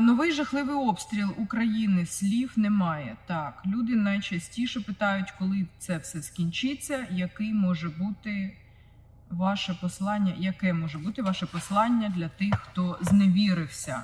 Новий жахливий обстріл України. Слів немає. Так, люди найчастіше питають, коли це все скінчиться, який може бути ваше послання, яке може бути ваше послання для тих, хто зневірився.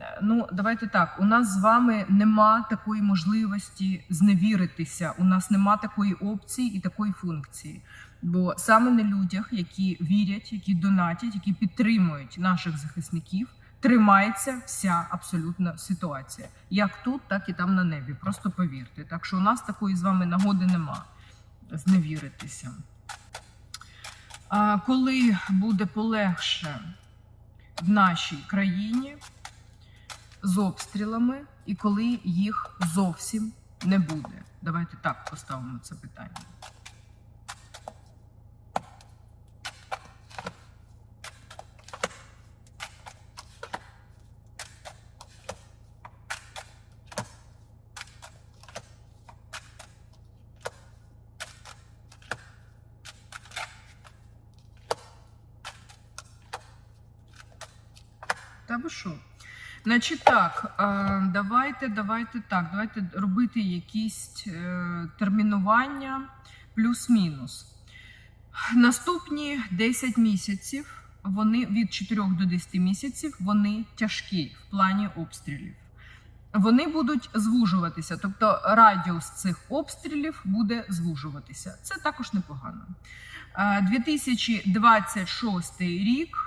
Е, Ну, давайте так. У нас з вами нема такої можливості зневіритися. У нас нема такої опції і такої функції. Бо саме на людях, які вірять, які донатять, які підтримують наших захисників, тримається вся абсолютна ситуація. Як тут, так і там на небі. Просто повірте. Так що у нас такої з вами нагоди нема зневіритися. А коли буде полегше в нашій країні з обстрілами, і коли їх зовсім не буде? Давайте так поставимо це питання. Та? Значить так, е, давайте, давайте так, давайте робити якісь е, термінування плюс-мінус. Наступні 10 місяців, вони від 4 до 10 місяців, вони тяжкі в плані обстрілів. Вони будуть звужуватися, тобто радіус цих обстрілів буде звужуватися. Це також непогано. Е, 2026 рік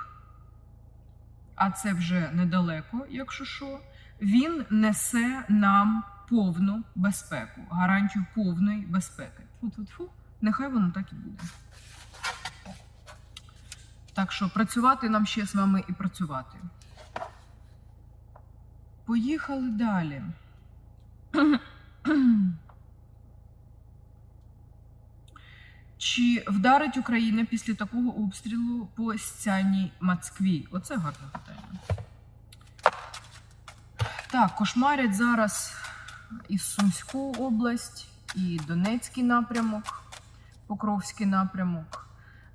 а це вже недалеко, якщо що, він несе нам повну безпеку, гарантію повної безпеки. Фу-фу-фу, нехай воно так і буде. Так що працювати нам ще з вами і працювати. Поїхали далі. Чи вдарить Україна після такого обстрілу по Сцяній Москві? Оце гарне питання. Так, кошмарять зараз і Сумську область, і Донецький напрямок, Покровський напрямок.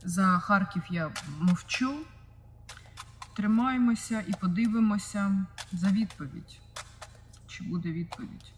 За Харків я мовчу. Тримаємося і подивимося за відповідь. Чи буде відповідь?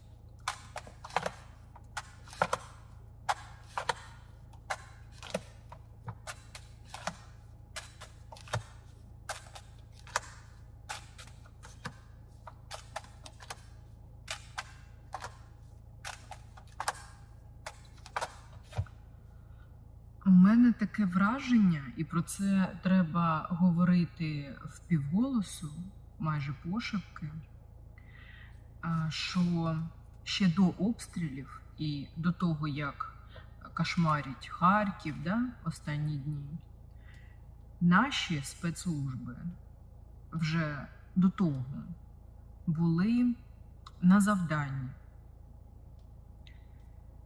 У мене таке враження, і про це треба говорити впівголосу, майже пошепки, що ще до обстрілів і до того, як кошмарить Харків да, останні дні, наші спецслужби вже до того були на завданні.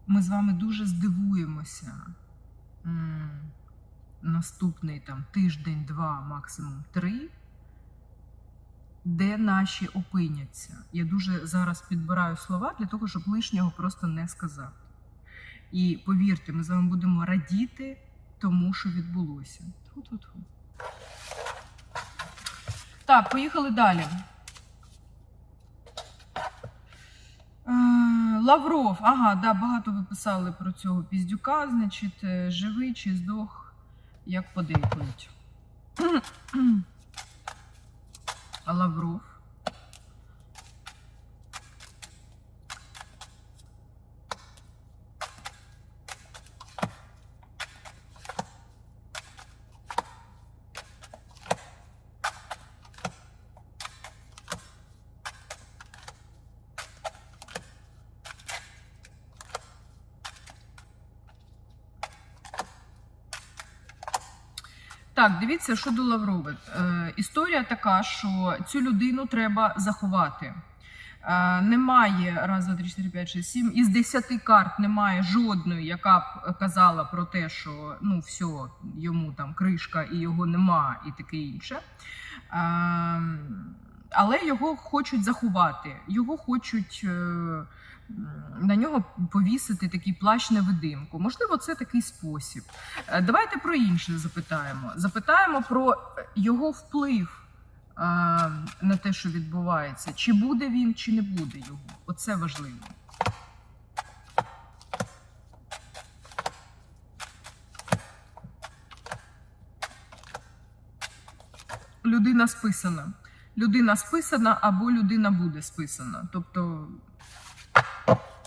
Ми з вами дуже здивуємося наступний там тиждень, два, максимум три, де наші опиняться. Я дуже зараз підбираю слова для того, щоб лишнього просто не сказати. І повірте, ми з вами будемо радіти тому, що відбулося. Тьфу-тьфу-тьфу. Так, поїхали далі. Е, Лавров, ага, да, багато ви писали про цього піздюка, значить, е, живий чи здох, як подейкують. Лавров. Так, дивіться, що до Лаврови. Е, історія така, що цю людину треба заховати. Е, немає раз, два, три, чотири, п'ять, шість, сім. Із десяти карт немає жодної, яка б казала про те, що ну все, йому там кришка і його нема, і таке інше. Е, але його хочуть заховати, його хочуть. Е, на нього повісити такий плащ невидимку. Можливо, це такий спосіб. Е, Давайте про інше запитаємо. Запитаємо про його вплив на те, що відбувається. Чи буде він, чи не буде його. Оце важливо. Людина списана. Людина списана або людина буде списана. Тобто,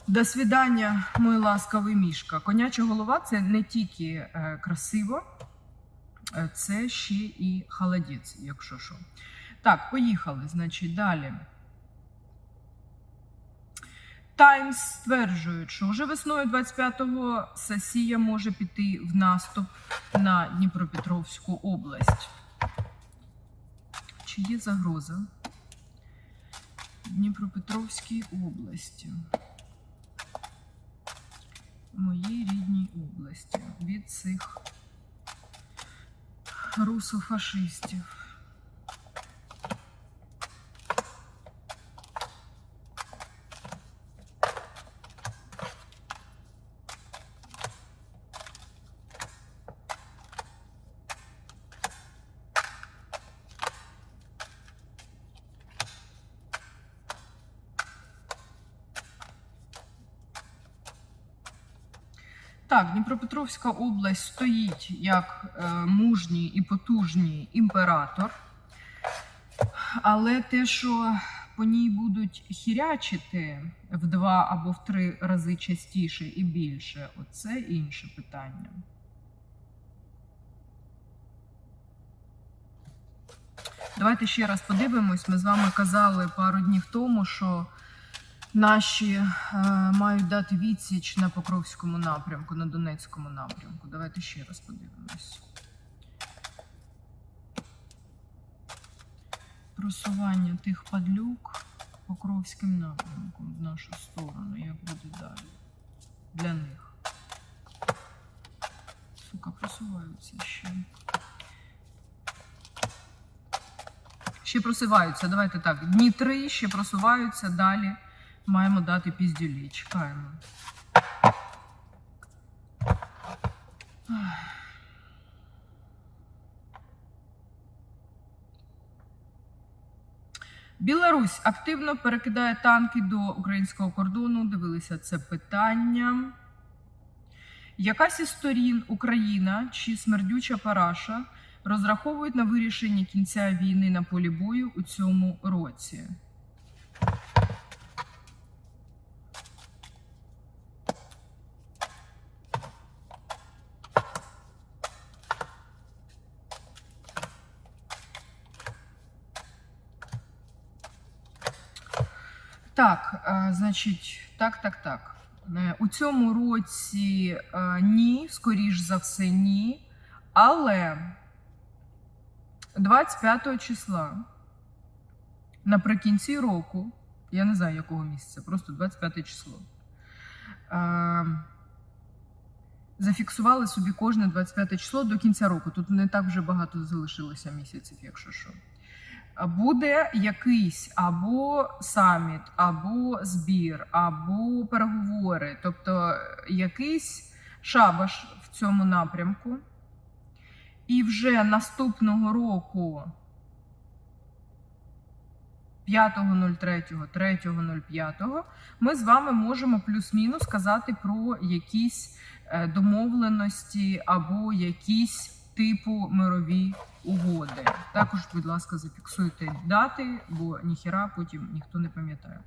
до свідання, мой ласкавий мішка. Коняча голова це не тільки е, красиво, е, це ще і холодець, якщо що. Так, поїхали. Значить, далі. Таймс стверджують, що вже весною 25-го Сасія може піти в наступ на Дніпропетровську область. Чи є загроза Дніпропетровській області? Моїй рідній області від цих русофашистів. Так, Дніпропетровська область стоїть як е, мужній і потужній імператор, але те, що по ній будуть хірячити в два або в три рази частіше і більше, оце інше питання. Давайте ще раз подивимось. Ми з вами казали пару днів тому, що наші е, мають дати відсіч на Покровському напрямку, на Донецькому напрямку. Давайте ще раз подивимось. Просування тих падлюк Покровським напрямком в нашу сторону. Як буде далі? Для них. Сука, просуваються ще. Ще просуваються. Давайте так. Дні три ще просуваються далі. Маємо дати піздюлі. Чекаємо. Білорусь активно перекидає танки до українського кордону. Дивилися це питання. Якась із сторін Україна чи смердюча параша розраховують на вирішення кінця війни на полі бою у цьому році. Так, е, значить, так, так, так. Е, У цьому році е, ні, скоріш за все, ні. Але 25 числа наприкінці року, я не знаю якого місяця, просто 25 число. Зафіксували собі кожне 25 число до кінця року. Тут не так вже багато залишилося місяців, якщо що буде якийсь або саміт, або збір, або переговори, тобто якийсь шабаш в цьому напрямку. І вже наступного року 5.03, 3.05 ми з вами можемо плюс-мінус сказати про якісь е, домовленості або якісь типу мирові угоди. Також, будь ласка, зафіксуйте дати, бо ніхіра потім ніхто не пам'ятає.